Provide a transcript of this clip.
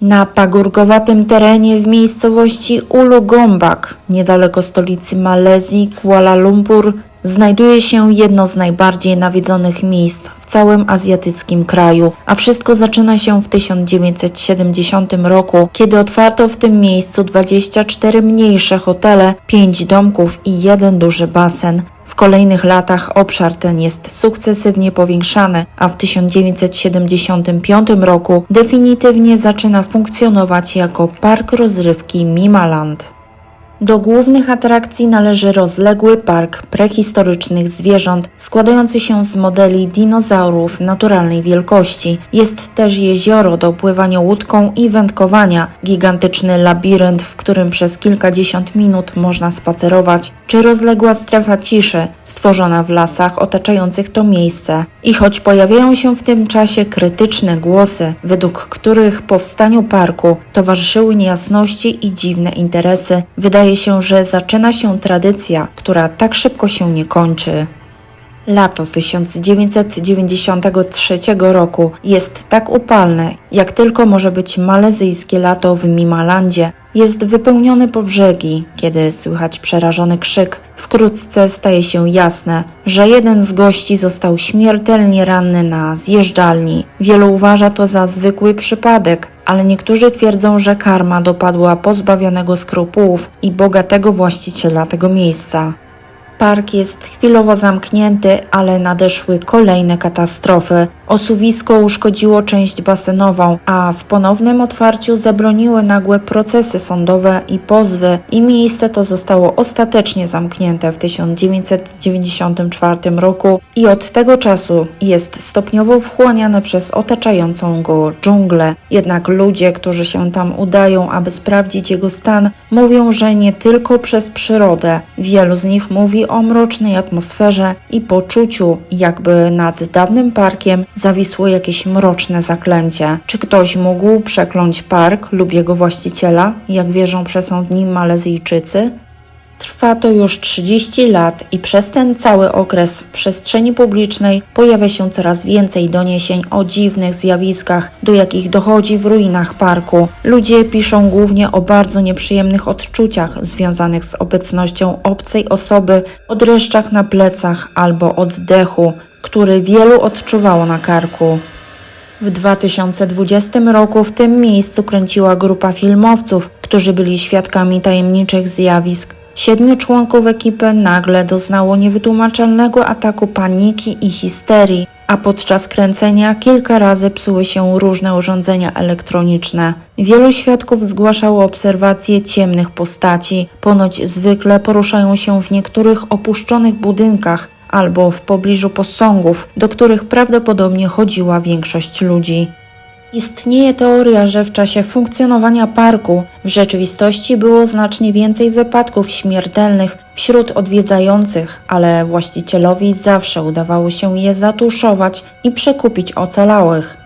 Na pagórkowatym terenie w miejscowości Ulugombak, niedaleko stolicy Malezji, Kuala Lumpur, znajduje się jedno z najbardziej nawiedzonych miejsc w całym azjatyckim kraju, a wszystko zaczyna się w 1970 roku, kiedy otwarto w tym miejscu 24 mniejsze hotele, 5 domków i jeden duży basen. W kolejnych latach obszar ten jest sukcesywnie powiększany, a w 1975 roku definitywnie zaczyna funkcjonować jako park rozrywki Mimaland. Do głównych atrakcji należy rozległy park prehistorycznych zwierząt, składający się z modeli dinozaurów naturalnej wielkości. Jest też jezioro do pływania łódką i wędkowania, gigantyczny labirynt, w którym przez kilkadziesiąt minut można spacerować, czy rozległa strefa ciszy, stworzona w lasach otaczających to miejsce. I choć pojawiają się w tym czasie krytyczne głosy, według których powstaniu parku towarzyszyły niejasności i dziwne interesy, wydaje się, że zaczyna się tradycja, która tak szybko się nie kończy. Lato 1993 roku jest tak upalne, jak tylko może być malezyjskie lato w Mimalandzie. Jest wypełniony po brzegi, kiedy słychać przerażony krzyk. Wkrótce staje się jasne, że jeden z gości został śmiertelnie ranny na zjeżdżalni. Wielu uważa to za zwykły przypadek, ale niektórzy twierdzą, że karma dopadła pozbawionego skrupułów i bogatego właściciela tego miejsca. Park jest chwilowo zamknięty, ale nadeszły kolejne katastrofy. Osuwisko uszkodziło część basenową, a w ponownym otwarciu zabroniły nagłe procesy sądowe i pozwy i miejsce to zostało ostatecznie zamknięte w 1994 roku i od tego czasu jest stopniowo wchłaniane przez otaczającą go dżunglę. Jednak ludzie, którzy się tam udają, aby sprawdzić jego stan, mówią, że nie tylko przez przyrodę. Wielu z nich mówi o mrocznej atmosferze i poczuciu, jakby nad dawnym parkiem zawisło jakieś mroczne zaklęcie. Czy ktoś mógł przekląć park lub jego właściciela, jak wierzą przesądni Malezyjczycy? Trwa to już 30 lat i przez ten cały okres w przestrzeni publicznej pojawia się coraz więcej doniesień o dziwnych zjawiskach, do jakich dochodzi w ruinach parku. Ludzie piszą głównie o bardzo nieprzyjemnych odczuciach związanych z obecnością obcej osoby, o dreszczach na plecach albo oddechu, który wielu odczuwało na karku. W 2020 roku w tym miejscu kręciła grupa filmowców, którzy byli świadkami tajemniczych zjawisk. Siedmiu członków ekipy nagle doznało niewytłumaczalnego ataku paniki i histerii, a podczas kręcenia kilka razy psuły się różne urządzenia elektroniczne. Wielu świadków zgłaszało obserwacje ciemnych postaci, ponoć zwykle poruszają się w niektórych opuszczonych budynkach albo w pobliżu posągów, do których prawdopodobnie chodziła większość ludzi. Istnieje teoria, że w czasie funkcjonowania parku w rzeczywistości było znacznie więcej wypadków śmiertelnych wśród odwiedzających, ale właścicielowi zawsze udawało się je zatuszować i przekupić ocalałych.